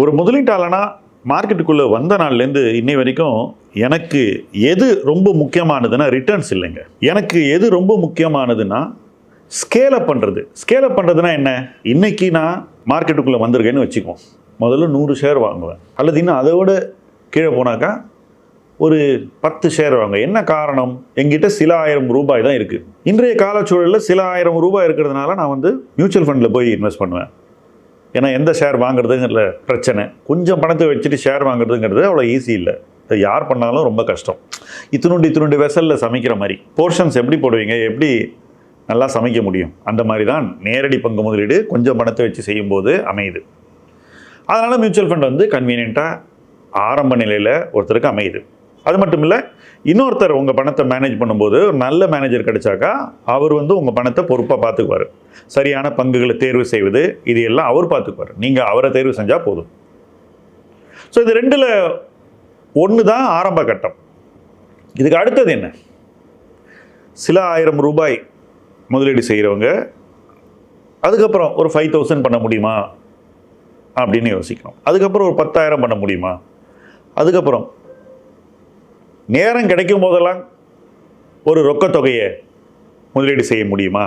ஒரு முதலீட்டாளனா மார்க்கெட்டுக்குள்ளே வந்த நாள்லேருந்து இன்னை வரைக்கும் எனக்கு எது ரொம்ப முக்கியமானதுன்னா ரிட்டர்ன்ஸ் இல்லைங்க. எனக்கு எது ரொம்ப முக்கியமானதுன்னா ஸ்கேல் அப் பண்ணுறது ஸ்கேல் அப் பண்ணுறதுனா என்ன? இன்னைக்கு நான் மார்க்கெட்டுக்குள்ளே வந்திருக்கேன்னு வச்சுக்குவோம். முதல்ல நூறு ஷேர் வாங்குவேன். அல்லது இன்னும் அதோட கீழே போனாக்கா ஒரு பத்து ஷேர் வாங்க என்ன காரணம்? எங்கிட்ட சில ஆயிரம் ரூபாய் தான் இருக்குது இன்றைய காலச்சூழலில் சில ஆயிரம் ரூபாய் இருக்கிறதுனால நான் வந்து மியூச்சுவல் ஃபண்டில் போய் இன்வெஸ்ட் பண்ணுவேன். ஏன்னா எந்த ஷேர் வாங்குறதுங்கிற பிரச்சனை. கொஞ்சம் பணத்தை வச்சுட்டு ஷேர் வாங்குறதுங்கிறது அவ்வளோ ஈஸி இல்லை. இதை யார் பண்ணாலும் ரொம்ப கஷ்டம். இத்தினுண்டு இத்தினுண்டு வெசலில் சமைக்கிற மாதிரி. போர்ஷன்ஸ் எப்படி போடுவீங்க? எப்படி நல்லா சமைக்க முடியும்? அந்த மாதிரி தான் நேரடி பங்கு முதலீடு கொஞ்சம் பணத்தை வச்சு செய்யும்போது அமையுது. அதனால் மியூச்சுவல் ஃபண்ட் வந்து கன்வீனியண்ட்டாக ஆரம்ப நிலையில் ஒருத்தருக்கு அமையுது. அது மட்டும் இல்லை இன்னொருத்தர் உங்கள் பணத்தை மேனேஜ் பண்ணும்போது நல்ல மேனேஜர் கிடைச்சாக்கா அவர் வந்து உங்கள் பணத்தை பொறுப்பாக பார்த்துக்குவார் சரியான பங்குகளை தேர்வு செய்வது இது எல்லாம் அவர் பார்த்துக்குவார் நீங்கள் அவரை தேர்வு செஞ்சால் போதும். ஸோ இது ரெண்டில் ஒன்று தான் ஆரம்ப கட்டம். இதுக்கு அடுத்தது என்ன? சில ஆயிரம் ரூபாய் முதலீடு செய்கிறவங்க அதுக்கப்புறம் ஒரு ஃபைவ் தௌசண்ட் பண்ண முடியுமா? அப்படின்னு யோசிக்கணும். அதுக்கப்புறம் ஒரு பத்தாயிரம் பண்ண முடியுமா? அதுக்கப்புறம் நேரம் கிடைக்கும் போதெல்லாம் ஒரு ரொக்கத்தொகையை முதலீடு செய்ய முடியுமா?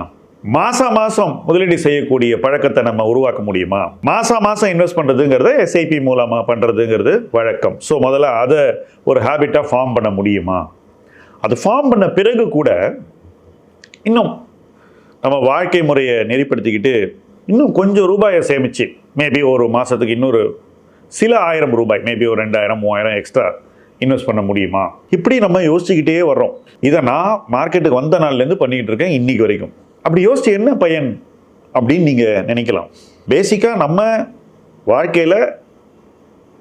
மாதம் மாதம் முதலீடு செய்யக்கூடிய பழக்கத்தை நம்ம உருவாக்க முடியுமா? மாதம் மாதம் இன்வெஸ்ட் பண்ணுறதுங்கிறது எஸ்ஐபி மூலமாக பண்ணுறதுங்கிறது வழக்கம். ஸோ முதல்ல அதை ஒரு ஹேபிட்டாக ஃபார்ம் பண்ண முடியுமா? அது ஃபார்ம் பண்ண பிறகு கூட இன்னும் நம்ம வாழ்க்கை முறையை நெறிப்படுத்திக்கிட்டு இன்னும் கொஞ்சம் ரூபாயை சேமிச்சு மேபி ஒரு மாதத்துக்கு இன்னொரு சில ஆயிரம் ரூபாய் மேபி ஒரு ரெண்டாயிரம் மூவாயிரம் எக்ஸ்ட்ரா இன்வெஸ்ட் பண்ண முடியுமா? இப்படி நம்ம யோசிச்சுக்கிட்டே வர்றோம். இதை நான் மார்க்கெட்டுக்கு வந்த நாள்லேருந்து பண்ணிக்கிட்டு இருக்கேன் இன்றைக்கி வரைக்கும். அப்படி யோசிச்சு என்ன பயன்? அப்படின்னு நீங்கள் நினைக்கலாம். பேசிக்காக நம்ம வாழ்க்கையில்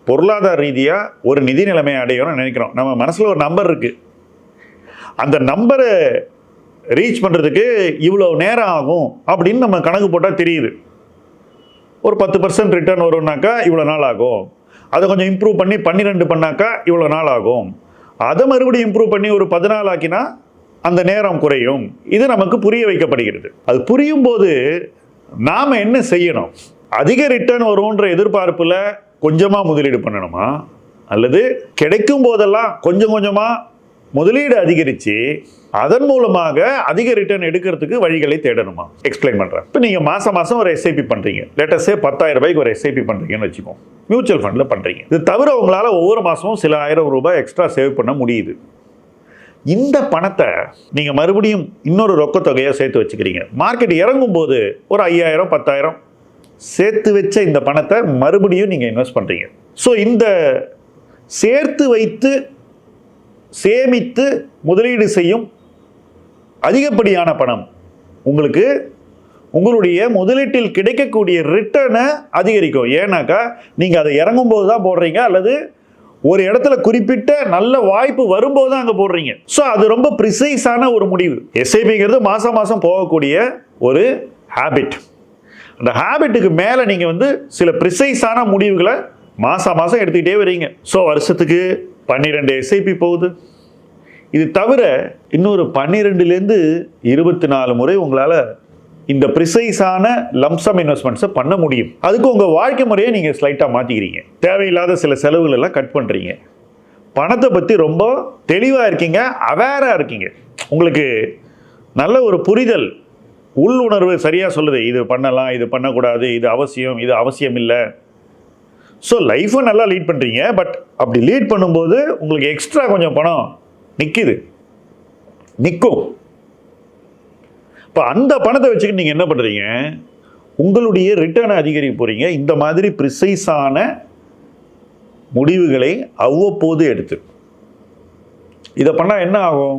பொருளாதார ரீதியாக ஒரு நிதி நிலைமையை அடையணும்னு நினைக்கிறோம். நம்ம மனசில் ஒரு நம்பர் இருக்குது அந்த நம்பரை ரீச் பண்ணுறதுக்கு இவ்வளோ நேரம் ஆகும் அப்படின்னு நம்ம கணக்கு போட்டால் தெரியுது. ஒரு பத்து பர்சன்ட் ரிட்டர்ன் வரும்னாக்கா இவ்வளோ நாள் ஆகும். அதை கொஞ்சம் இம்ப்ரூவ் பண்ணி பன்னிரெண்டு பண்ணாக்கா இவ்வளோ நாள் ஆகும். அதை மறுபடியும் இம்ப்ரூவ் பண்ணி ஒரு பதினாலு ஆக்கினா அந்த நேரம் குறையும். இது நமக்கு புரிய வைக்கப்படுகிறது. அது புரியும் போது நாம் என்ன செய்யணும்? அதிக ரிட்டர்ன் வரும்ன்ற எதிர்பார்ப்பில் கொஞ்சமாக முதலீடு பண்ணணுமா? அல்லது கிடைக்கும் போதெல்லாம் கொஞ்சம் கொஞ்சமாக முதலீடு அதிகரித்து அதன் மூலமாக அதிக ரிட்டர்ன் எடுக்கிறதுக்கு வழிகளை தேடணுமா? எக்ஸ்பிளைன் பண்ணுறேன் இப்போ நீங்கள் மாதம் மாதம் ஒரு எஸ்ஐபி பண்ணுறீங்க லேட்டஸ்டே பத்தாயிரம் ரூபாய்க்கு ஒரு எஸ்ஐபி பண்ணுறீங்கன்னு வச்சுக்கோங்க. மியூச்சுவல் ஃபண்டில் பண்ணுறீங்க இது தவிர உங்களால் ஒவ்வொரு மாதமும் சில ஆயிரம் ரூபாய் எக்ஸ்ட்ரா சேவ் பண்ண முடியுது. இந்த பணத்தை நீங்கள் மறுபடியும் இன்னொரு ரொக்கத் தொகையை சேர்த்து வச்சுக்கிறீங்க. மார்க்கெட் இறங்கும் போது ஒரு ஐயாயிரம் பத்தாயிரம் சேர்த்து வச்ச இந்த பணத்தை மறுபடியும் நீங்கள் இன்வெஸ்ட் பண்ணுறீங்க ஸோ இந்த சேர்த்து வைத்து சேமித்து முதலீடு செய்யும் அதிகப்படியான பணம் உங்களுக்கு உங்களுடைய முதலீட்டில் கிடைக்கக்கூடிய ரிட்டர்னை அதிகரிக்கும். ஏன்னாக்கா நீங்கள் அதை இறங்கும் போது தான் போடுறீங்க அல்லது ஒரு இடத்துல குறிப்பிட்ட நல்ல வாய்ப்பு வரும்போது தான் அங்கே போடுறீங்க. ஸோ அது ரொம்ப ப்ரிசைஸான ஒரு முடிவு. எஸ்ஐபிங்கிறது மாதம் மாதம் போகக்கூடிய ஒரு ஹேபிட் அந்த ஹேபிட்டுக்கு மேலே நீங்கள் வந்து சில ப்ரிசைஸான முடிவுகளை மாதம் மாதம் எடுத்துக்கிட்டே வரீங்க. ஸோ வருஷத்துக்கு பன்னிரெண்டு எஸ்ஐபி போகுது. இது தவிர இன்னொரு பன்னிரெண்டுலேருந்து இருபத்தி நாலு முறை உங்களால் இந்த ப்ரிசைஸான லம்சம் இன்வெஸ்ட்மெண்ட்ஸை பண்ண முடியும். அதுக்கு உங்கள் வாழ்க்கை முறையை நீங்கள் ஸ்லைட்டாக மாற்றிக்கிறீங்க தேவையில்லாத சில செலவுகள் எல்லாம் கட் பண்ணுறீங்க பணத்தை பற்றி ரொம்ப தெளிவாக இருக்கீங்க அவேராக இருக்கீங்க. உங்களுக்கு நல்ல ஒரு புரிதல் உள்ளுணர்வு சரியாக சொல்லுது. இது பண்ணலாம் இது பண்ணக்கூடாது இது அவசியம் இது அவசியம் இல்லை ஸோ லைஃப்பை நல்லா லீட் பண்ணுறீங்க பட் அப்படி லீட் பண்ணும்போது உங்களுக்கு எக்ஸ்ட்ரா கொஞ்சம் பணம் நிற்கிது நிற்கும் இப்போ அந்த பணத்தை வச்சுக்கிட்டு நீங்கள் என்ன பண்ணுறீங்க உங்களுடைய ரிட்டர்னை அதிகரிக்க போகிறீங்க இந்த மாதிரி ப்ரிசைஸான முடிவுகளை அவ்வப்போது எடுத்து. இதை பண்ணால் என்ன ஆகும்?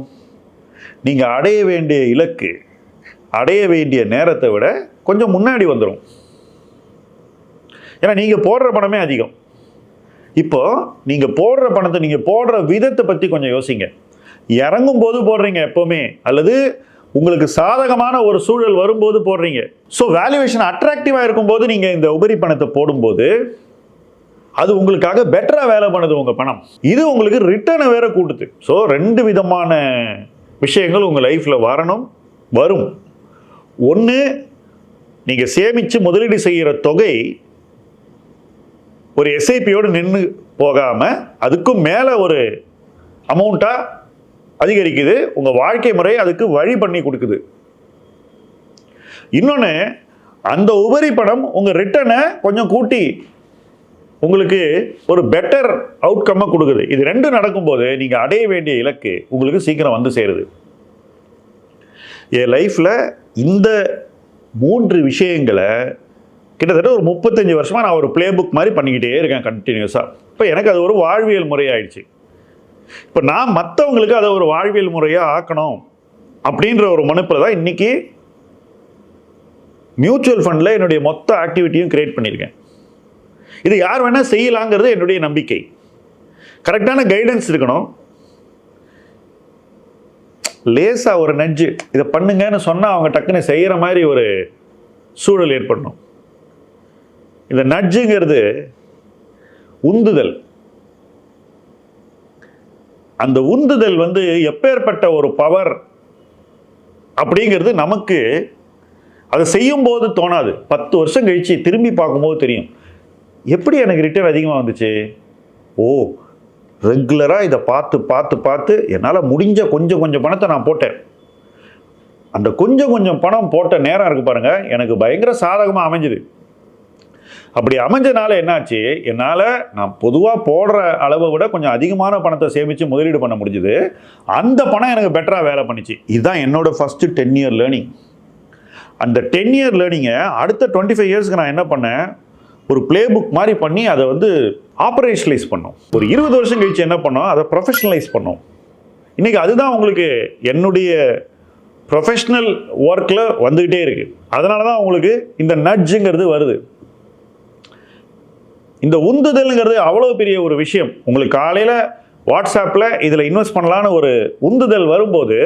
நீங்கள் அடைய வேண்டிய இலக்கு அடைய வேண்டிய நேரத்தை விட கொஞ்சம் முன்னாடி வந்துடும் ஏன்னா நீங்கள் போடுற பணமே அதிகம். இப்போ நீங்கள் போடுற பணத்தை நீங்கள் போடுற விதத்தை பற்றி கொஞ்சம் யோசிங்க. இறங்கும் போது போடுறீங்க எப்போவுமே அல்லது உங்களுக்கு சாதகமான ஒரு சூழல் வரும்போது போடுறீங்க. ஸோ வேல்யூவேஷன் அட்ராக்டிவாக இருக்கும்போது நீங்கள் இந்த உபரி பணத்தை போடும்போது அது உங்களுக்காக பெட்டராக வேலை பண்ணுது உங்கள் பணம். இது உங்களுக்கு ரிட்டர்னை வேற கூட்டுது. ஸோ ரெண்டு விதமான விஷயங்கள் உங்கள் லைஃப்பில் வரணும் வரும். ஒன்று நீங்கள் சேமித்து முதலீடு செய்கிற தொகை ஒரு எஸ்ஐபியோடு நின்று போகாமல் அதுக்கும் மேலே ஒரு அமௌண்ட்டாக அதிகரிக்குது. உங்கள் வாழ்க்கை முறை அதுக்கு வழி பண்ணி கொடுக்குது. இன்னொன்று அந்த உபரி பணம் உங்கள் ரிட்டனை கொஞ்சம் கூட்டி உங்களுக்கு ஒரு பெட்டர் அவுட்கம்மை கொடுக்குது. இது ரெண்டும் நடக்கும்போது நீங்கள் அடைய வேண்டிய இலக்கு உங்களுக்கு சீக்கிரம் வந்து சேருது. என் லைஃப்பில் இந்த மூன்று விஷயங்களை கிட்டத்தட்ட ஒரு முப்பத்தஞ்சு வருஷமாக நான் ஒரு ப்ளே புக் மாதிரி பண்ணிக்கிட்டே இருக்கேன் கண்டினியூஸாக இப்போ எனக்கு அது ஒரு வாழ்வியல் முறையாயிடுச்சு. இப்போ நான் மற்றவங்களுக்கு அதை ஒரு வாழ்வியல் முறையாக ஆக்கணும் அப்படின்ற ஒரு மனுப்பில் தான் இன்றைக்கி மியூச்சுவல் ஃபண்டில் என்னுடைய மொத்த ஆக்டிவிட்டியும் கிரியேட் பண்ணியிருக்கேன். இது யார் வேணால் செய்யலாங்கிறது என்னுடைய நம்பிக்கை. கரெக்டான கைடன்ஸ் இருக்கணும். லேசாக ஒரு நெஞ்சு இதை பண்ணுங்கன்னு சொன்னால் அவங்க டக்குன்னு செய்கிற மாதிரி ஒரு சூழல் ஏற்படணும். இந்த நட்ஜுங்கிறது உந்துதல். அந்த உந்துதல் வந்து எப்பேற்பட்ட ஒரு பவர் அப்படிங்கிறது நமக்கு அதை செய்யும் போது தோணாது. பத்து வருஷம் கழிச்சு திரும்பி பார்க்கும்போது தெரியும். எப்படி எனக்கு ரிட்டர்ன் அதிகமாக வந்துச்சு? ஓ ரெகுலராக இதை பார்த்து பார்த்து பார்த்து என்னால் முடிஞ்ச கொஞ்சம் கொஞ்சம் பணத்தை நான் போட்டேன். அந்த கொஞ்சம் கொஞ்சம் பணம் போட்ட நேரம் இருக்கு பாருங்கள் எனக்கு பயங்கர சாதகமாக அமைஞ்சுது. அப்படி அமைஞ்சனால என்னாச்சு? என்னால் நான் பொதுவாக போடுற அளவை விட கொஞ்சம் அதிகமான பணத்தை சேமித்து முதலீடு பண்ண முடிஞ்சுது. அந்த பணம் எனக்கு பெட்டராக வேலை பண்ணிச்சு. இதுதான் என்னோட ஃபஸ்ட்டு டென் இயர் லேர்னிங் அந்த டென் இயர் லேர்னிங்கை அடுத்த டுவெண்ட்டி ஃபைவ் இயர்ஸ்க்கு நான் என்ன பண்ணேன்? ஒரு ப்ளே புக் மாதிரி பண்ணி அதை வந்து ஆப்ரேஷனலைஸ் பண்ணோம். ஒரு இருபது வருஷம் கழிச்சு என்ன பண்ணோம்? அதை ப்ரொஃபஷனலைஸ் பண்ணோம். இன்றைக்கி அதுதான் உங்களுக்கு என்னுடைய ப்ரொஃபஷ்னல் ஒர்க்கில் வந்துக்கிட்டே இருக்குது அதனால தான் உங்களுக்கு இந்த நட்ஜுங்கிறது வருது. இந்த உந்துதல்ங்கிறது அவ்வளோ பெரிய ஒரு விஷயம். உங்களுக்கு காலையில் வாட்ஸ்அப்பில் இதில் இன்வெஸ்ட் பண்ணலான்னு ஒரு உந்துதல் வரும்போது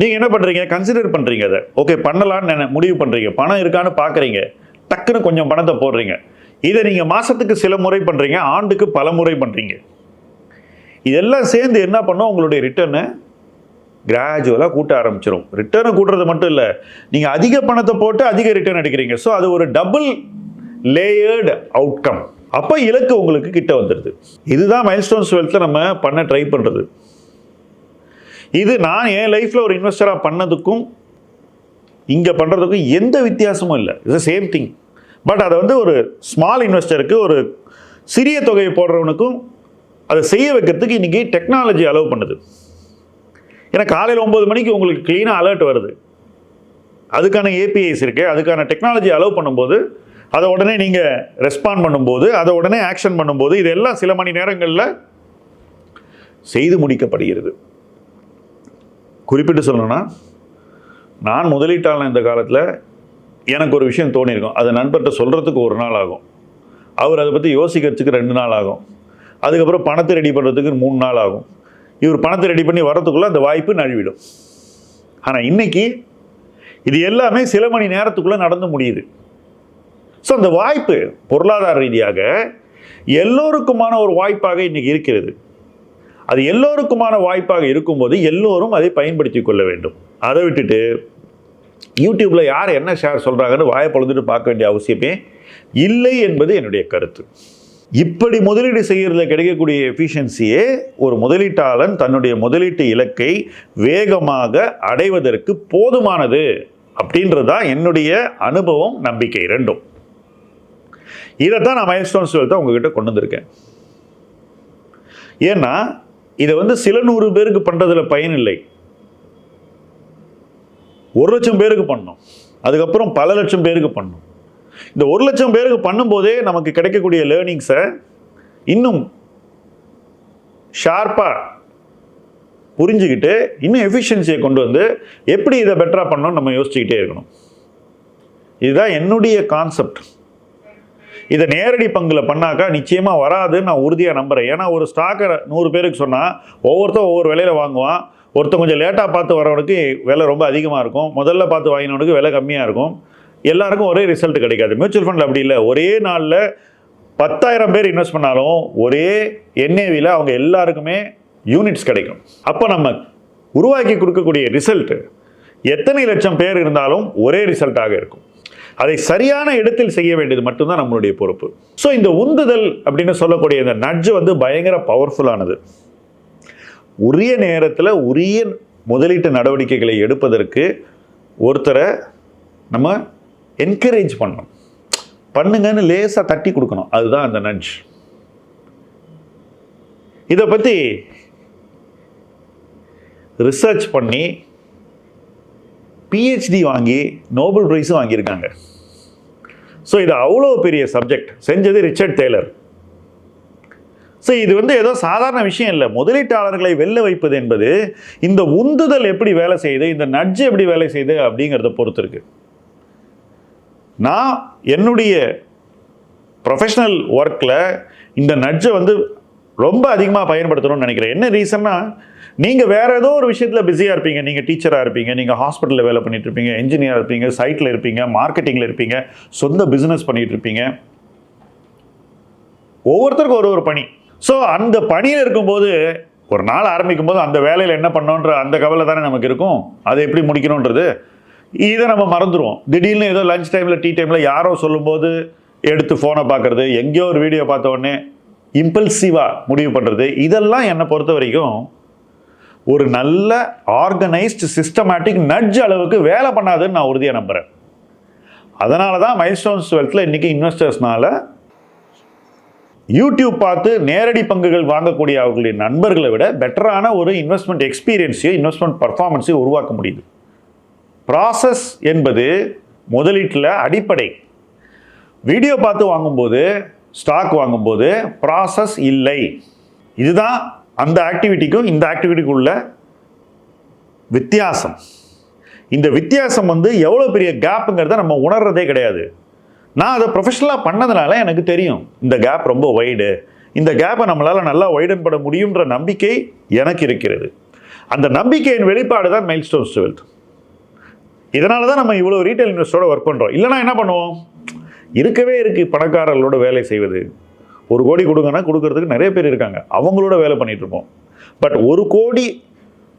நீங்கள் என்ன பண்ணுறீங்க கன்சிடர் பண்ணுறீங்க அதை. ஓகே பண்ணலான்னு முடிவு பண்ணுறீங்க பணம் இருக்கான்னு பார்க்குறீங்க டக்குன்னு கொஞ்சம் பணத்தை போடுறீங்க. இதை நீங்கள் மாதத்துக்கு சில முறை பண்ணுறீங்க ஆண்டுக்கு பல முறை பண்ணுறீங்க இதெல்லாம் சேர்ந்து என்ன பண்ணும்? உங்களுடைய ரிட்டர்னை கிராஜுவலாக கூட்ட ஆரம்பிச்சிடும் ரிட்டர்னை கூட்டுறது மட்டும் இல்லை நீங்கள் அதிக பணத்தை போட்டு அதிக ரிட்டர்ன் எடுக்கிறீங்க ஸோ அது ஒரு டபுள் லேயர்டு அவுட்கம் அப்போ இலக்கு உங்களுக்கு கிட்ட வந்துடுது இதுதான் மைல்ஸ்டோன்ஸ் வெல்த்தில் நம்ம பண்ண ட்ரை பண்ணுறது இது நான் என் லைஃப்பில் ஒரு இன்வெஸ்டராக பண்ணதுக்கும் இங்கே பண்ணுறதுக்கும் எந்த வித்தியாசமும் இல்லை. இட்ஸ் சேம் திங் பட் அதை வந்து ஒரு ஸ்மால் இன்வெஸ்டருக்கு ஒரு சிறிய தொகையை போடுறவனுக்கும் அதை செய்ய வைக்கிறதுக்கு இன்றைக்கி டெக்னாலஜி அலோவ் பண்ணுது. ஏன்னா காலையில் ஒம்பது மணிக்கு உங்களுக்கு க்ளீனாக அலர்ட் வருது. அதுக்கான ஏபிஐஸ் இருக்குது அதுக்கான டெக்னாலஜி அலோவ் பண்ணும்போது அதை உடனே நீங்கள் ரெஸ்பாண்ட் பண்ணும்போது அதை உடனே ஆக்ஷன் பண்ணும்போது இதெல்லாம் சில மணி நேரங்களில் செய்து முடிக்கப்படுகிறது. குறிப்பிட்டு சொல்லணும்னா நான் முதலீட்டாளன் இந்த காலத்தில் எனக்கு ஒரு விஷயம் தோணியிருக்கும் அதை நண்பர்கிட்ட சொல்கிறதுக்கு ஒரு நாள் ஆகும். அவர் அதை பற்றி யோசிக்கிறதுக்கு ரெண்டு நாள் ஆகும். அதுக்கப்புறம் பணத்தை ரெடி பண்ணுறதுக்கு மூணு நாள் ஆகும். இவர் பணத்தை ரெடி பண்ணி வரதுக்குள்ளே அந்த வாய்ப்பு நழுவிடும். ஆனால் இன்னைக்கு இது எல்லாமே சில மணி நேரத்துக்குள்ளே நடந்து முடியுது. ஸோ அந்த வாய்ப்பு பொருளாதார ரீதியாக எல்லோருக்குமான ஒரு வாய்ப்பாக இன்னைக்கு இருக்கிறது. அது எல்லோருக்குமான வாய்ப்பாக இருக்கும்போது எல்லோரும் அதை பயன்படுத்தி கொள்ள வேண்டும். அதை விட்டுட்டு யூடியூப்பில் யார் என்ன ஷேர் சொல்கிறாங்கன்னு வாயை பொழுதுட்டு பார்க்க வேண்டிய அவசியமே இல்லை என்பது என்னுடைய கருத்து. இப்படி முதலீடு செய்கிறதுல கிடைக்கக்கூடிய எஃபிஷியன்சியே ஒரு முதலீட்டாளன் தன்னுடைய முதலீட்டு இலக்கை வேகமாக அடைவதற்கு போதுமானது அப்படின்றது தான் என்னுடைய அனுபவம் நம்பிக்கை ரெண்டும் இதை தான் நான் மைல்ஸ்டோன்ஸ் தான் உங்ககிட்ட கொண்டு வந்திருக்கேன். ஏன்னா இதை வந்து சில நூறு பேருக்கு பண்ணுறதுல பயன் இல்லை. ஒரு லட்சம் பேருக்கு பண்ணோம். அதுக்கப்புறம் பல லட்சம் பேருக்கு பண்ணணும் இந்த ஒரு லட்சம் பேருக்கு பண்ணும்போதே நமக்கு கிடைக்கக்கூடிய லேர்னிங்ஸை இன்னும் ஷார்ப்பாக புரிஞ்சுக்கிட்டு இன்னும் எஃபிஷியன்சியை கொண்டு வந்து எப்படி இதை பெட்டராக பண்ணணும்னு நம்ம யோசிச்சுக்கிட்டே இருக்கணும். இதுதான் என்னுடைய கான்செப்ட் இதை நேரடி பங்கில் பண்ணாக்கா நிச்சயமாக வராதுன்னு நான் உறுதியாக நம்புகிறேன் ஏன்னா ஒரு ஸ்டாக்கை நூறு பேருக்கு சொன்னால் ஒவ்வொருத்தரும் ஒவ்வொரு விலையில் வாங்குவான். ஒருத்தன் கொஞ்சம் லேட்டாக பார்த்து வரவனுக்கு விலை ரொம்ப அதிகமாக இருக்கும். முதல்ல பார்த்து வாங்கினவனுக்கு விலை கம்மியாக இருக்கும். எல்லாருக்கும் ஒரே ரிசல்ட் கிடைக்காது. மியூச்சுவல் ஃபண்டில் அப்படி இல்லை. ஒரே நாளில் பத்தாயிரம் பேர் இன்வெஸ்ட் பண்ணாலும் ஒரே என்ஏவியில் அவங்க எல்லாருக்குமே யூனிட்ஸ் கிடைக்கும். அப்போ நம்ம உருவாக்கி கொடுக்கக்கூடிய ரிசல்ட் எத்தனை லட்சம் பேர் இருந்தாலும் ஒரே ரிசல்ட்டாக இருக்கும். அதை சரியான இடத்தில் செய்ய வேண்டியது மட்டும்தான் நம்மளுடைய பொறுப்பு. ஸோ இந்த உந்துதல் அப்படின்னு சொல்லக்கூடிய இந்த நட்ஜு வந்து பயங்கர பவர்ஃபுல்லானது உரிய நேரத்தில் உரிய முதலீட்டு நடவடிக்கைகளை எடுப்பதற்கு ஒருத்தரை நம்ம என்கரேஜ் பண்ணணும். பண்ணுங்கன்னு லேசாக தட்டி கொடுக்கணும். அதுதான் அந்த நட்ஜ் இதை பற்றி ரிசர்ச் பண்ணி பிஹெச்டி வாங்கி நோபல் ப்ரைஸும் வாங்கியிருக்காங்க. ஸோ இது அவ்வளோ பெரிய சப்ஜெக்ட் செஞ்சது ரிச்சர்ட் டேலர் ஸோ இது வந்து ஏதோ சாதாரண விஷயம் இல்லை. முதலீட்டாளர்களை வெளில வைப்பது என்பது இந்த உந்துதல் எப்படி வேலை செய்யுது இந்த நட்ஜு எப்படி வேலை செய்யுது அப்படிங்கிறத பொறுத்து இருக்கு. நான் என்னுடைய ப்ரொஃபஷ்னல் ஒர்க்கில் இந்த நட்ஜை வந்து ரொம்ப அதிகமாக பயன்படுத்தணும்னு நினைக்கிறேன். என்ன ரீசன்னா நீங்கள் வேறு ஏதோ ஒரு விஷயத்தில் பிஸியாக இருப்பீங்க. நீங்கள் டீச்சராக இருப்பீங்க. நீங்கள் ஹாஸ்பிட்டலில் வேலை பண்ணிகிட்டு இருப்பீங்க. இன்ஜினியராக இருப்பீங்க. சைட்டில் இருப்பீங்க. மார்க்கெட்டிங்கில் இருப்பீங்க. சொந்த பிஸ்னஸ் பண்ணிகிட்டு இருப்பீங்க. ஒவ்வொருத்தருக்கும் ஒரு ஒரு பணி. ஸோ அந்த பணியில் இருக்கும்போது ஒரு நாள் ஆரம்பிக்கும் போது அந்த வேலையில் என்ன பண்ணோன்ற அந்த கவலை தானே நமக்கு இருக்கும். அதை எப்படி முடிக்கணுன்றது? இதை நம்ம மறந்துடுவோம் திடீர்னு ஏதோ லஞ்ச் டைமில் டீ டைமில் யாரோ சொல்லும்போது எடுத்து ஃபோனை பார்க்குறது எங்கேயோ ஒரு வீடியோ பார்த்த உடனே இம்பல்சிவாக முடிவு பண்ணுறது இதெல்லாம் என்னை பொறுத்த வரைக்கும் ஒரு நல்ல ஆர்கனைஸ்டு சிஸ்டமேட்டிக் நட்ஜ் அளவுக்கு வேலை பண்ணாதுன்னு நான் உறுதியாக நம்புகிறேன் அதனால தான் மைல்ஸ்டோன்ஸ் டுவெல்த்தில் இன்றைக்கி இன்வெஸ்டர்ஸ்னால யூடியூப் பார்த்து நேரடி பங்குகள் வாங்கக்கூடிய அவர்களுடைய நண்பர்களை விட பெட்டரான ஒரு இன்வெஸ்ட்மெண்ட் எக்ஸ்பீரியன்ஸையும் இன்வெஸ்ட்மெண்ட் பர்ஃபார்மன்ஸையும் உருவாக்க முடியுது. ப்ராசஸ் என்பது முதலீட்டில் அடிப்படை. வீடியோ பார்த்து வாங்கும்போது ஸ்டாக் வாங்கும்போது ப்ராசஸ் இல்லை. இதுதான் அந்த ஆக்டிவிட்டிக்கும் இந்த ஆக்டிவிட்டிக்கும் உள்ள வித்தியாசம். இந்த வித்தியாசம் வந்து எவ்வளோ பெரிய கேப்புங்கிறத நம்ம உணர்றதே கிடையாது. நான் அதை ப்ரொஃபஷனலாக பண்ணதுனால எனக்கு தெரியும். இந்த கேப் ரொம்ப வைடு இந்த கேப்பை நம்மளால் நல்லா வைடன் பண்ண முடியுன்ற நம்பிக்கை எனக்கு இருக்கிறது. அந்த நம்பிக்கையின் வெளிப்பாடு தான் மைல் ஸ்டோன்ஸ் டுவெல்த் இதனால தான் நம்ம இவ்வளோ ரீட்டைல் இன்வெஸ்டரோட ஒர்க் பண்ணுறோம் இல்லைனா என்ன பண்ணுவோம்? இருக்கவே இருக்கு பணக்காரர்களோட வேலை செய்வது. ஒரு கோடி கொடுங்கன்னா கொடுக்கறதுக்கு நிறைய பேர் இருக்காங்க. அவங்களோட வேலை பண்ணிட்டு இருப்போம் பட் ஒரு கோடி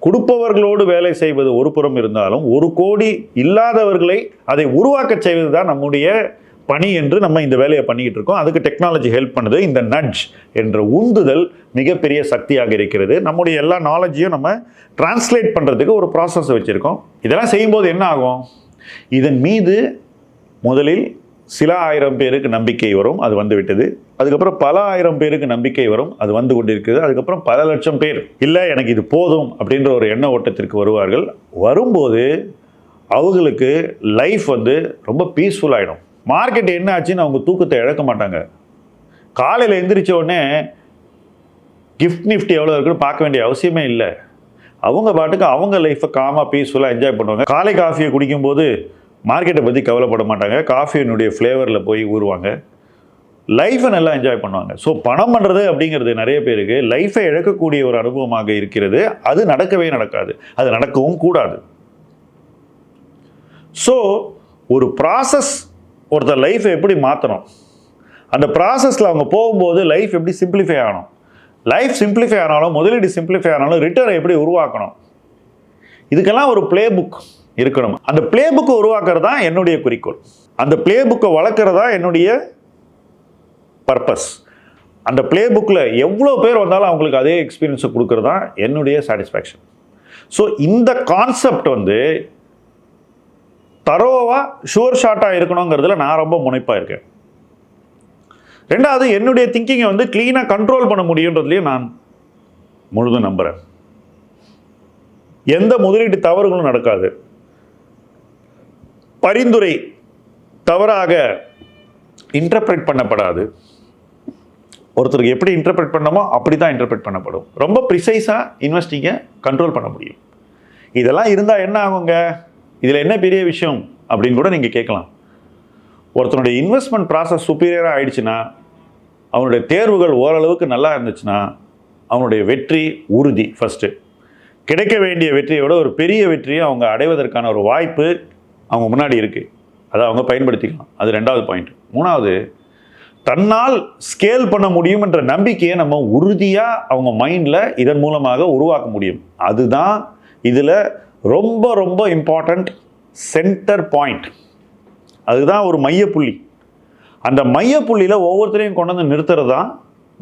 கொடுப்பவர்களோடு வேலை செய்வது ஒரு புறம் இருந்தாலும் ஒரு கோடி இல்லாதவர்களை அதை உருவாக்க செய்வது தான் நம்முடைய பணி என்று நம்ம இந்த வேலையை பண்ணிக்கிட்டு இருக்கோம். அதுக்கு டெக்னாலஜி ஹெல்ப் பண்ணுது. இந்த நட்ஜ் என்ற உந்துதல் மிகப்பெரிய சக்தியாக இருக்கிறது. நம்முடைய எல்லா நாலேஜையும் நம்ம டிரான்ஸ்லேட் பண்ணுறதுக்கு ஒரு ப்ராசஸ் வச்சுருக்கோம். இதெல்லாம் செய்யும்போது என்ன ஆகும்? இதன் மீது முதலில் சில ஆயிரம் பேருக்கு நம்பிக்கை வரும் அது வந்து விட்டது அதுக்கப்புறம் பல ஆயிரம் பேருக்கு நம்பிக்கை வரும் அது வந்து கொண்டிருக்கிறது. அதுக்கப்புறம் பல லட்சம் பேர் இல்லை எனக்கு இது போதும் அப்படின்ற ஒரு எண்ண ஓட்டத்திற்கு வருவார்கள். வரும்போது அவங்களுக்கு லைஃப் வந்து ரொம்ப பீஸ்ஃபுல் ஆகிடும் மார்க்கெட் என்ன ஆச்சுன்னு அவங்க தூக்கத்தை இழக்க மாட்டாங்க. காலையில் எந்திரிச்ச உடனே கிஃப்ட் நிஃப்டி எவ்வளோ இருக்குன்னு பார்க்க வேண்டிய அவசியமே இல்லை. அவங்க பாட்டுக்கு அவங்க லைஃப்பை காமாக பீஸ்ஃபுல்லாக என்ஜாய் பண்ணுவாங்க. காலை காஃபியை குடிக்கும்போது மார்க்கெட்டை பற்றி கவலைப்பட மாட்டாங்க. காஃபியினுடைய ஃப்ளேவரில் போய் ஊறுவாங்க. லைஃப்பை நல்லா என்ஜாய் பண்ணுவாங்க. ஸோ பணம் பண்ணுறது அப்படிங்கிறது நிறைய பேருக்கு லைஃப்பை இழக்கக்கூடிய ஒரு அனுபவமாக இருக்கிறது. அது நடக்கவே நடக்காது. அது நடக்கவும் கூடாது. ஸோ ஒரு ப்ராசஸ் ஒருத்தர் லைஃப்பை எப்படி மாற்றணும் அந்த ப்ராசஸில் அவங்க போகும்போது லைஃப் எப்படி சிம்பிளிஃபை ஆகணும்? லைஃப் சிம்பிளிஃபை ஆனாலும் முதலீடு சிம்பிளிஃபை ஆனாலும் ரிட்டர்னை எப்படி உருவாக்கணும்? இதுக்கெல்லாம் ஒரு ப்ளே புக் இருக்கணும். அந்த பிளே புக்கை உருவாக்குறது தான் என்னுடைய குறிக்கோள். அந்த ப்ளே புக்கை வளர்க்குறதா என்னுடைய பர்பஸ் அந்த ப்ளே புக்கில் எவ்வளோ பேர் வந்தாலும் அவங்களுக்கு அதே எக்ஸ்பீரியன்ஸை கொடுக்குறது தான் என்னுடைய சாட்டிஸ்ஃபேக்ஷன் ஸோ இந்த கான்செப்ட் வந்து தரோவாக ஷுவர் ஷார்ட்டாக இருக்கணுங்கிறதுல நான் ரொம்ப முனைப்பாக இருக்கேன். ரெண்டாவது என்னுடைய திங்கிங்கை வந்து க்ளீனாக கண்ட்ரோல் பண்ண முடியுன்றதுலையும் நான் முழுதும் நம்புகிறேன் எந்த முதலீட்டு தவறுகளும் நடக்காது. பரிந்துரை தவறாக இன்டர்பிரேட் பண்ணப்படாது. ஒருத்தருக்கு எப்படி இன்டர்பிரேட் பண்ணமோ அப்படி தான் இன்டர்பிரேட் பண்ணப்படும். ரொம்ப ப்ரிசைஸாக இன்வெஸ்டிங்கை கண்ட்ரோல் பண்ண முடியும். இதெல்லாம் இருந்தால் என்ன ஆகுங்க? இதில் என்ன பெரிய விஷயம்? அப்படின்னு கூட நீங்கள் கேட்கலாம். ஒருத்தனுடைய இன்வெஸ்ட்மெண்ட் ப்ராசஸ் சுப்பீரியராக ஆயிடுச்சுன்னா அவனுடைய தேர்வுகள் ஓரளவுக்கு நல்லா இருந்துச்சுன்னா அவனுடைய வெற்றி உறுதி ஃபஸ்ட்டு கிடைக்க வேண்டிய வெற்றியை விட ஒரு பெரிய வெற்றியை அவங்க அடைவதற்கான ஒரு வாய்ப்பு அவங்க முன்னாடி இருக்குது அதை அவங்க பயன்படுத்திக்கலாம். அது ரெண்டாவது பாயிண்ட் மூணாவது தன்னால் ஸ்கேல் பண்ண முடியும் என்ற நம்பிக்கையை நம்ம உறுதியாக அவங்க மைண்டில் இதன் மூலமாக உருவாக்க முடியும். அதுதான் இதில் ரொம்ப ரொம்ப இம்பார்ட்டண்ட் சென்டர் பாயிண்ட் அதுதான் ஒரு மையப்புள்ளி. அந்த மையப்புள்ளியில் ஒவ்வொருத்தரையும் கொண்டு வந்து நிறுத்துறது தான்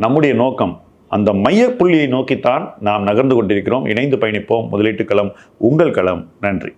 நம்முடைய நோக்கம். அந்த மையப்புள்ளியை நோக்கித்தான் நாம் நகர்ந்து கொண்டிருக்கிறோம். இணைந்து பயணிப்போம். முதலீட்டு களம் உங்கள் களம். நன்றி.